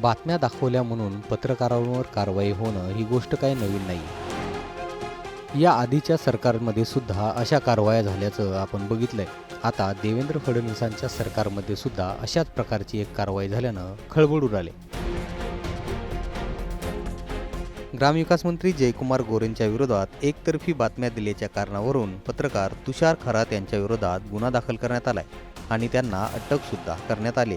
बातम्या दाखवल्या म्हणून पत्रकारांवर कारवाई होणं ही गोष्ट काही नवीन नाही. या आधीच्या सरकारमध्ये सुद्धा अशा कारवाया झाल्याचं आपण बघितलंय. आता देवेंद्र फडणवीसांच्या सरकारमध्ये सुद्धा अशाच प्रकारची एक कारवाई झाल्यानं खळबळ उडाले. ग्रामविकास मंत्री जयकुमार गोरेंच्या विरोधात एकतर्फी बातम्या दिल्याच्या कारणावरून पत्रकार तुषार खरात यांच्या विरोधात गुन्हा दाखल करण्यात आलाय आणि त्यांना अटकसुद्धा करण्यात आली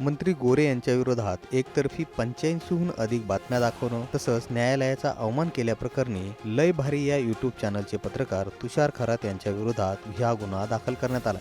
मंत्री गोरे यांच्या विरोधात एकतर्फी पंच्याऐंशीहून अधिक बातम्या दाखवणं तसंच न्यायालयाचा अवमान केल्याप्रकरणी लय भारी या यूट्यूब चॅनलचे पत्रकार तुषार खरात यांच्या विरोधात गुन्हा दाखल करण्यात आला.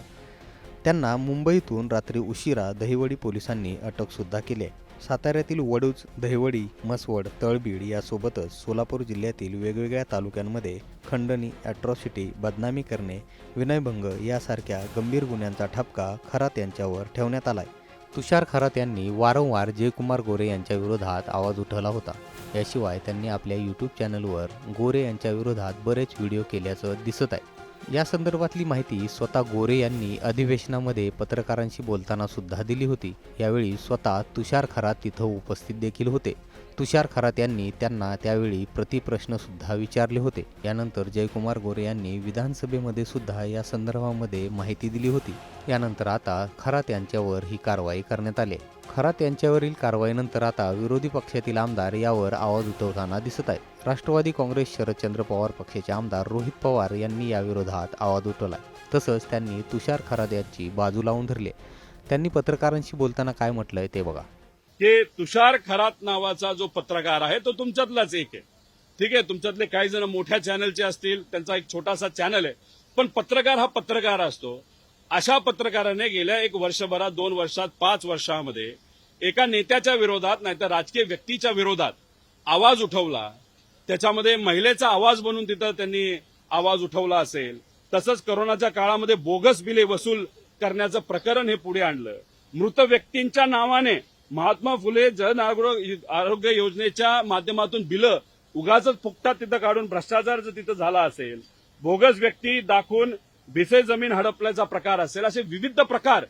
त्यांना मुंबईतून रात्री उशिरा दहिवडी पोलिसांनी अटकसुद्धा केली आहे. साताऱ्यातील वडूज दहिवडी मसवड तळबीड यासोबतच सोलापूर जिल्ह्यातील वेगवेगळ्या तालुक्यांमध्ये खंडणी ॲट्रॉसिटी बदनामी करणे विनयभंग यासारख्या गंभीर गुन्ह्यांचा ठपका खरात यांच्यावर ठेवण्यात आलाय. तुषार खरात यांनी वारंवार जयकुमार गोरे यांच्या विरोधात आवाज उठवला होता. याशिवाय त्यांनी आपल्या यूट्यूब चॅनलवर गोरे यांच्या विरोधात बरेच व्हिडिओ केल्याचं दिसत आहे. या संदर्भातली माहिती स्वतः गोरे यांनी अधिवेशनामध्ये पत्रकारांशी बोलताना सुद्धा दिली होती. यावेळी स्वतः तुषार खरात तिथं उपस्थित देखील होते. तुषार खरात यांनी त्यांना त्यावेळी प्रतिप्रश्नसुद्धा विचारले होते. यानंतर जयकुमार गोरे यांनी विधानसभेमध्ये सुद्धा या संदर्भामध्ये माहिती दिली होती. यानंतर आता खरात यांच्यावर ही कारवाई करण्यात आली आहे. खरात यांच्यावरील कारवाईनंतर आता विरोधी पक्षातील आमदार यावर आवाज उठवताना दिसत आहे राष्ट्रवादी काँग्रेस शरदचंद्र पवार पक्षाचे आमदार रोहित पवार यांनी याविरोधात आवाज उठवला तसंच त्यांनी तुषार खरात यांची बाजू लावून धरली आहे. त्यांनी पत्रकारांशी बोलताना काय म्हटलंय ते बघा. की तुषार खरात नावाचा जो पत्रकार आहे तो तुमच्यातलाच एक आहे. ठीक आहे? तुमच्यातले काही जण मोठ्या चॅनलचे असतील त्यांचा एक छोटासा चॅनल आहे. पण पत्रकार हा पत्रकार असतो. अशा पत्रकाराने गेल्या एक वर्षभरात दोन वर्षात पाच वर्षामध्ये एका नेत्याच्या विरोधात नाहीतर राजकीय व्यक्तीच्या विरोधात आवाज उठवला. त्याच्यामध्ये महिलेचा आवाज बनून तिथं त्यांनी आवाज उठवला असेल. तसंच करोनाच्या काळामध्ये बोगस बिले वसूल करण्याचं प्रकरण हे पुढे आणलं. मृत व्यक्तींच्या नावाने महात्मा फुले जन आरोग्य आरोग्य योजनेच्या माध्यमातून बिलं उगाच फुकटात तिथं काढून भ्रष्टाचार जर तिथं झाला असेल बोगस व्यक्ती दाखवून भिसे जमीन हडपल्याचा प्रकार असेल असे विविध प्रकार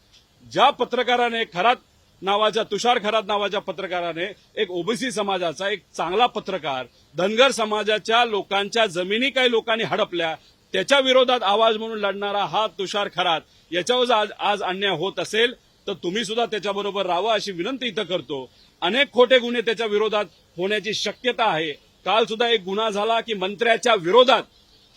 ज्या पत्रकाराने खरात नावाच्या तुषार खरात नावाच्या पत्रकाराने एक ओबीसी समाजाचा एक चांगला पत्रकार धनगर समाजाच्या लोकांच्या जमिनी काही लोकांनी हडपल्या त्याच्या विरोधात आवाज म्हणून लढणारा हा तुषार खरात याच्यावर आज आज अन्याय होत असेल. तर तुम्ही सुद्धा त्याच्याबरोबर राहावं अशी विनंती इथं करतो. अनेक खोटे गुन्हे त्याच्या विरोधात होण्याची शक्यता आहे. काल सुद्धा एक गुन्हा झाला की मंत्र्याच्या विरोधात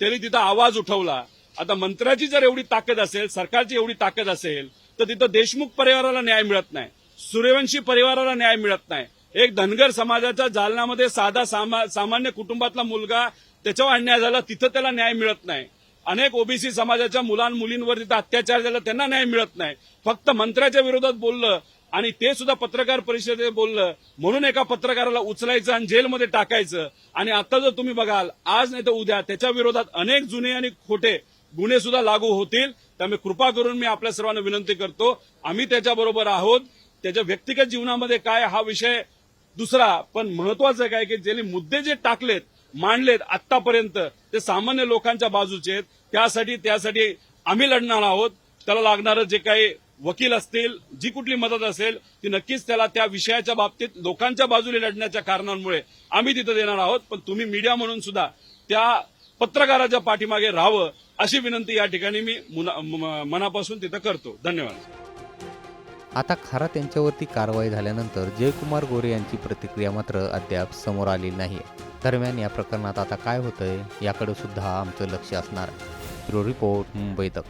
त्यांनी तिथं आवाज उठवला. आता मंत्र्याची जर एवढी ताकद असेल सरकारची एवढी ताकद असेल तर तिथं देशमुख परिवाराला न्याय मिळत नाही. सूर्यवंशी परिवाराला न्याय मिळत नाही. एक धनगर समाजाच्या जालनामध्ये साधा सामा- सामान्य कुटुंबातला मुलगा त्याच्यावर अन्याय झाला तिथं त्याला न्याय मिळत नाही. अनेक ओबीसी समाजाच्या मुलां मुलींवर तिथं अत्याचार झाला त्यांना न्याय मिळत नाही. फक्त मंत्र्याच्या विरोधात बोललं आणि ते सुद्धा पत्रकार परिषदेत बोललं. म्हणून एका पत्रकाराला उचलायचं आणि जेलमध्ये टाकायचं. आणि आता जर तुम्ही बघाल आज नाही तर उद्या त्याच्या विरोधात अनेक जुने आणि खोटे गुन्हे सुद्धा लागू होतील. त्यामुळे कृपा करून मी आपल्या सर्वांना विनंती करतो आम्ही त्याच्याबरोबर आहोत. त्याच्या व्यक्तिगत जीवनामध्ये काय हा विषय दुसरा पण महत्वाचं काय की ज्यांनी मुद्दे जे टाकलेत मांडलेत आतापर्यंत ते सामान्य लोकांच्या बाजूचे आहेत. त्यासाठी त्यासाठी आम्ही लढणार आहोत. त्याला लागणारं जे काही वकील असतील जी कुठली मदत असेल ती नक्कीच त्याला त्या विषयाच्या बाबतीत लोकांच्या बाजूने लढण्याच्या कारणांमुळे आम्ही तिथं देणार आहोत. पण तुम्ही मीडिया म्हणून सुद्धा त्या पत्रकाराच्या पाठीमागे राहावं अशी विनंती या ठिकाणी मी मुना- मनापासून तिथं करतो. धन्यवाद. आता खरा त्यांच्यावरती कारवाई झाल्यानंतर जयकुमार गोरे यांची प्रतिक्रिया मात्र अद्याप समोर आलेली नाही दरम्यान या प्रकरणात आता काय होतंय याकडे सुद्धा आमचं लक्ष असणार. आहे ब्युरो रिपोर्ट मुंबई तक.